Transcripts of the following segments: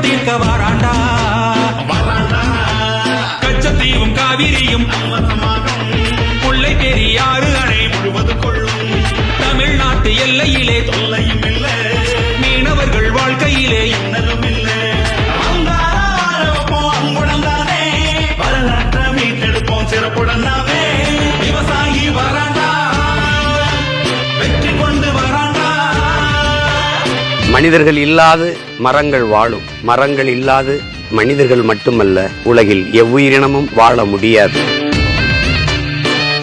கதிரறுத்து தீர்க்க வாராண்டா கச்சத்தீவும் காவிரியும் முல்லை பெரியாறு அணை முழுவது கொள்ளும். தமிழ்நாட்டு எல்லையிலே தொல்லையும் இல்லை. மீனவர்கள் வாழ்க்கையிலே மனிதர்கள் இல்லாது மரங்கள் வாழும். மரங்கள் இல்லாது மனிதர்கள் மட்டுமல்ல உலகில் எவ்வுயிரினமும் வாழ முடியாது.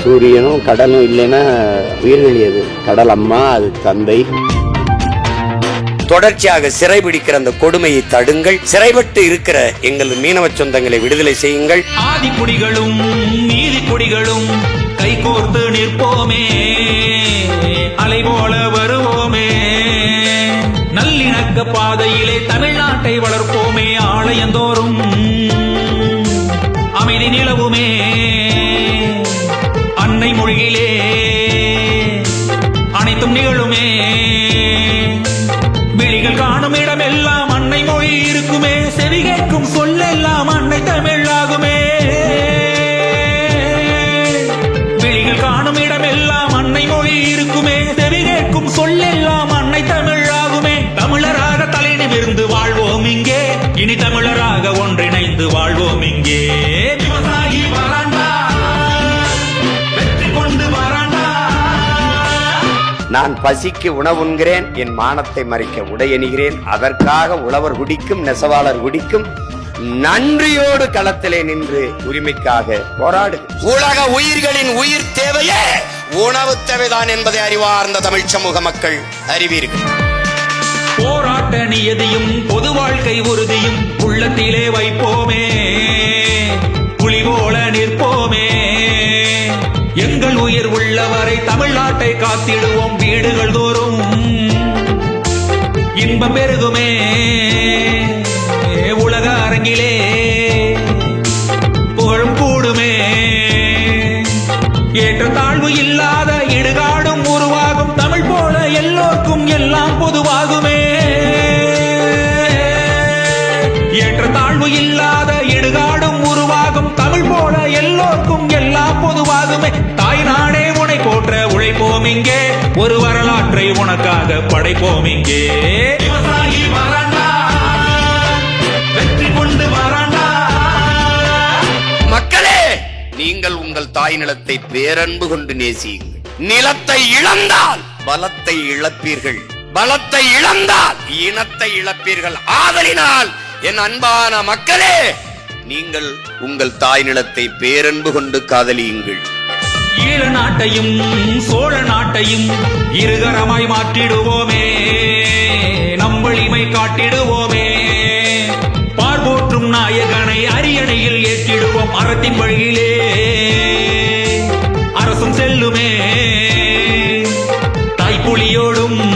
சூரியனும் கடலும் இல்லைன்னா உயிர்கள் எது? கடல் அம்மா அது தந்தை. தொடர்ச்சியாக சிறைபிடிக்கிற அந்த கொடுமையை தடுங்கள். சிறைப்பட்டு இருக்கிற எங்கள் மீனவ சொந்தங்களை விடுதலை செய்யுங்கள். ஆதி குடிகளும் நீதி குடிகளும் கைகோர்த்து நிற்போமே. பாதையிலே தமிழ்நாட்டை வளர்க்கும் தமிழராக ஒன்றிணைந்து வாழ்வோம் இங்கே. விவசாயி வராண்டா? வெற்றி கொண்டு வராண்டா? நான் பசிக்கு உணவுண்கிறேன் என் மானத்தை மறைக்க உடையணிகிறேன். அதற்காக உழவர் குடிக்கும் நெசவாளர் குடிக்கும் நன்றியோடு களத்திலே நின்று உரிமைக்காக போராடு உலக உயிர்களின் உயிர் தேவையே உணவு தேவைதான் என்பதை அறிவார்ந்த தமிழ் சமூக மக்கள் அறிவீர்கள். போராட்ட நியதியும் பொது வாழ்க்கை உறுதியும் உள்ளத்திலே வைப்போமே. புலி போல நிற்போமே. எங்கள் உயிர் உள்ளவரை தமிழ்நாட்டை காத்திடுவோம் வீடுகள் தோறும். இன்பம் பெருகுமே. உலக அரங்கிலே புகழும் கூடுமே. ஏற்ற ஒரு வரலாற்றை உனக்காக படைப்போம் இங்கே. விவசாயி வராண்டா வெற்றி கொண்டு வராண்டா மக்களே நீங்கள் உங்கள் தாய் நிலத்தை பேரன்பு கொண்டு நேசியுங்கள். நிலத்தை இழந்தால் பலத்தை இழப்பீர்கள். பலத்தை இழந்தால் இனத்தை இழப்பீர்கள். ஆதலினால் என் அன்பான மக்களே நீங்கள் உங்கள் தாய் நிலத்தை பேரன்பு கொண்டு காதலியுங்கள். ஈழ நாட்டையும் சோழ நாட்டையும் இருகரமாய் மாற்றிடுவோமே. நம்பளிமை காட்டிடுவோமே. பார்போற்றும் நாயகனை அரியணையில் ஏற்றிடுவோம் அறத்தின் வழியிலே. அரசும் செல்லுமே. தாய்ப்புலியோடும்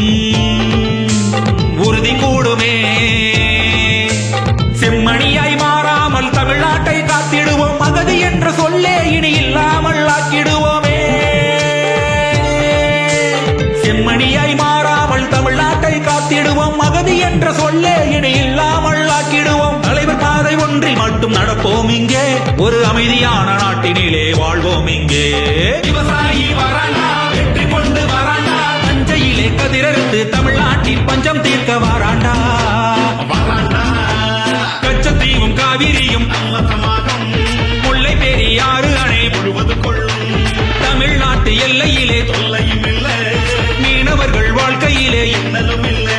சொல்லே இடி இல்லாமல் ஆக்கிடுவோம். தலைவர் பாதை ஒன்றில் மட்டும் நடப்போம் இங்கே. ஒரு அமைதியான நாட்டினிலே வாழ்வோம் இங்கே. விவசாயி வராண்டா வெற்றி கொண்டு வராண்டா. தஞ்சையிலே கதிரறுத்து தமிழ்நாட்டின் பஞ்சம் தீர்க்க வராண்டா. கச்சத்தீவும் காவிரியும் முல்லை பெரியாறு அணை முழுவது கொள்ளும். தமிழ்நாட்டு எல்லையிலே தொல்லையும் இல்லை. மீனவர்கள் வாழ்க்கையிலே இன்னலும் இல்லை.